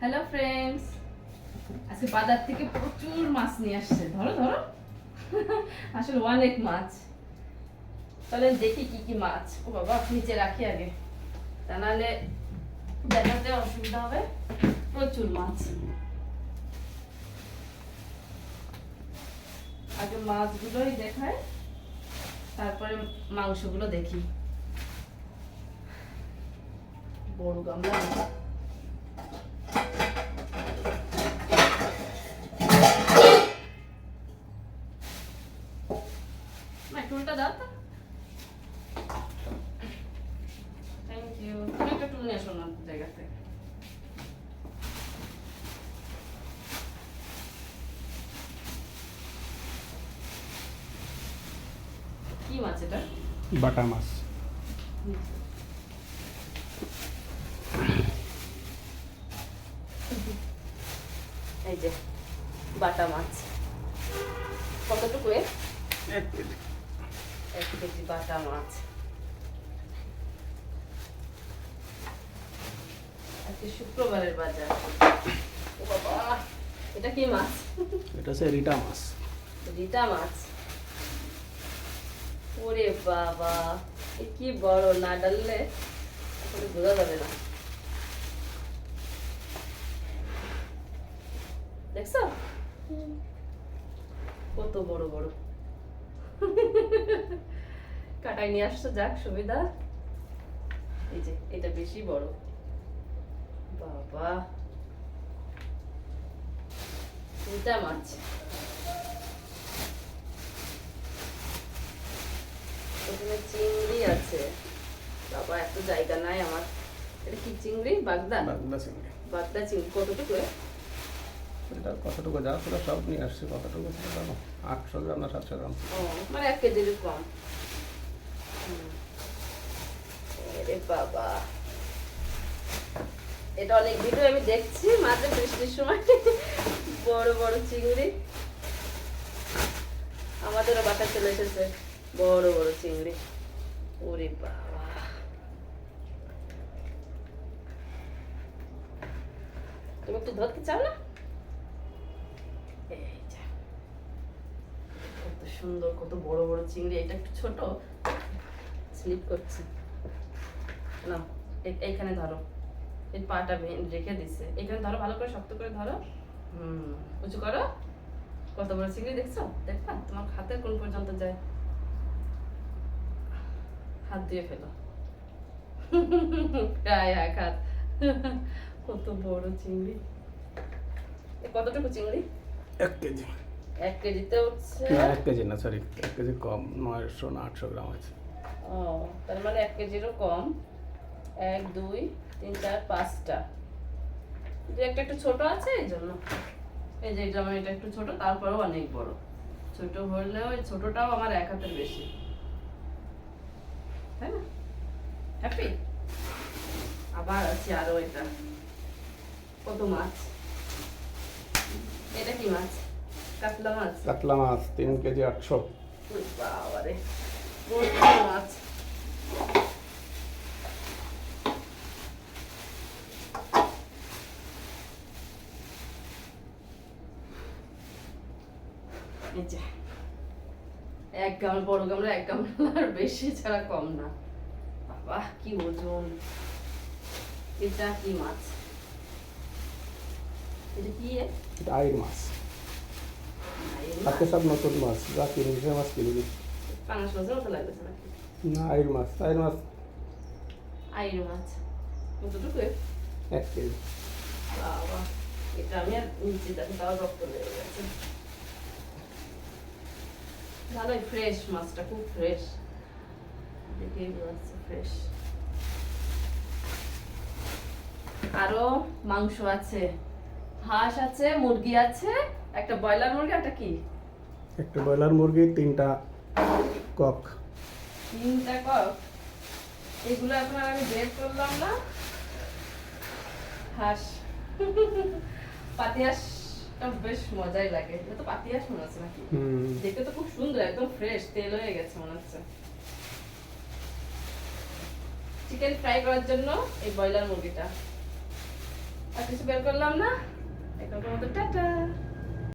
Hello friends আজকে বাজার থেকে প্রচুর মাছ নিয়ে আসছে। ধরো ধরো। আসলে অনেক মাছ। তাহলে দেখি কি কি মাছ। ও বাবা, নিচে রাখি আগে। তা নাহলে দেখাতে অসুবিধা হবে। প্রচুর মাছ। আগে মাছগুলোই দেখায় তারপরে মাংসগুলো দেখি। বড় গামলা টুলটা দাও তো। থ্যাংক ইউ তুমি একটা টুল নিয়ে আসো না জায়গা থেকে। কি মাছ এটা? বাটা মাছ। এই যে বাটা মাছ। কতটুকু এক কেজি। এক কেজি বাটা মাছ। আজকে শুক্রবারের বাজার। ও বাবা এটা কি মাছ? এটা হচ্ছে রিটা মাছ। রিটা মাছ? ওরে বাবা এ কি বড় না ডাললে? বোঝা যাবে না। দেখছ? কত বড় বড়। কাটাই নিয়ে আসছো যাক সুবিধা। এই যে এটা বেশি বড়। বাবা। রিটা মাছ ওখানে চিংড়ি আছে। বাবা এত জায়গা নাই আমার। এটা কি চিংড়ি? বাগদা? বাগদা চিংড়ি। বাগদা চিংড়ি। কতটুকু এটা কতটুকু যা ছিল সব নিয়ে আসছে, কতটুকু ছিল জানো? আটশো গ্রাম না সাতশো গ্রাম? মানে এক কেজির কম। বাবা। এটা অনেক ভিডিও আমি দেখছি, মাঝে বৃষ্টির সময়। বড় বড় চিংড়ি। আমাদেরও বাসায় চলে এসেছে বড় বড় চিংড়ি। ওরে বাবা। তুমি একটু ধরতে চাও না এই যা কত সুন্দর, কত বড় বড় চিংড়ি, এটা একটু ছোট। স্লিপ করছে। না এইখানে ধরো। এই পাটা রেখে দিছে। এখানে ধরো, ভালো করে শক্ত করে ধরো। হুম, উঁচু করো। কত বড় চিংড়ি দেখছ? দেখবা, তোমার হাতে কোন পর্যন্ত যায়। হাত দিয়ে ফেলো। প্রায় এক হাত। কত বড় চিংড়ি। কতটুকু চিংড়ি? এক কেজি। এক কেজিতে না এক কেজি না সরি এক কেজি কম নয়শো না আটশো গ্রাম আছে ও তার মানে এক কেজিরও কম। এক দুই তিন চার পাঁচটা। দু একটা একটু ছোট আছে এই জন্য। এই যে এটা এটা একটু ছোট তারপরেও অনেক বড়। ছোট হলেও এই ছোটটাও আমার এক হাতের বেশি। তাই না? হ্যাপি আবার আছে আরও এটা। কত মাছ? এটা কি মাছ? কাতলা মাছ? কাতলা মাছ তিন কেজি আটশো। বাবারে। মাছ। এক গামলা বড় গামলা এক গামলার বেশি ছাড়া কম না। বাবা কি ওজন। এটা কি মাছ? এটা কি আইর মাছ। আজকে? সব নতুন মাছ যা কিনে সে মাছ কিনে। দিই পাঙাশ মাছের মতো লাগতেছে নাকি না আইর মাছ আইর মাছ। আইর মাছ কতটুকু? এক কেজি। বাবা এটা আমি আর নিচে দেখো তাও রক্ত লেগে গেছে। ভালোই ফ্রেশ মাছটা খুব ফ্রেশ দেখেই বোঝা ফ্রেশ আরও মাংস আছে হাঁস আছে মুরগি আছে। একটা ব্রয়লার মুরগি একটা কি? একটা ব্রয়লার মুরগি তিনটা কক। তিনটা কক? এগুলো এখন আর আমি বের করলাম না। হাঁস। পাতিহাঁসটা বেশ মজাই লাগে। এটা তো পাতি মনে হচ্ছে নাকি? দেখতে তো খুব সুন্দর একদম ফ্রেশ তেল হয়ে গেছে মনে হচ্ছে। চিকেন ফ্রাই করার জন্য এই ব্রয়লার মুরগিটা। আর কিছু বের করলাম না। এখনকার মতো টাটা।